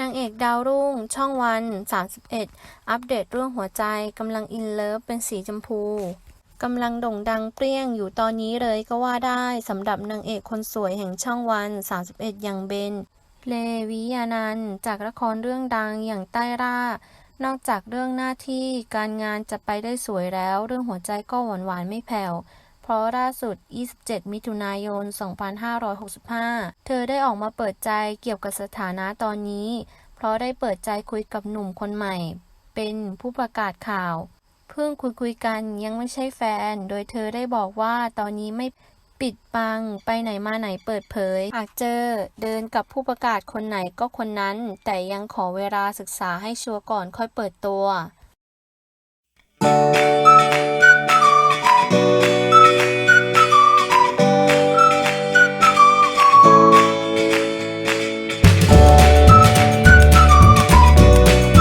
นางเอกดาวรุ่ง ช่องวัน 31 อัปเดตเรื่องหัวใจกำลังอินเลิฟเป็นสีชมพูกำลังโด่งดังเปรี้ยงอยู่ตอนนี้เลยก็ว่าได้สำหรับนางเอกคนสวยแห่งช่องวัน 31 อย่างเบน เลวิยานันจากละครเรื่องดังอย่างใต้ร่านอกจากเรื่องหน้าที่การงานจะไปได้สวยแล้ว เรื่องหัวใจก็หวานหวานไม่แผ่ว เพราะล่าสุด 27 มิถุนายน 2565 เธอได้ออกมาเปิดใจเกี่ยวกับสถานะตอนนี้ เพราะได้เปิดใจคุยกับหนุ่มคนใหม่ เป็นผู้ประกาศข่าว เพิ่งคุยคุยกันยังไม่ใช่แฟน โดยเธอได้บอกว่าตอนนี้ไม่ปิดบัง ไปไหนมาไหนเปิดเผย หากเจอเดินกับผู้ประกาศคนไหนก็คนนั้น แต่ยังขอเวลาศึกษาให้ชัวร์ก่อนค่อยเปิดตัว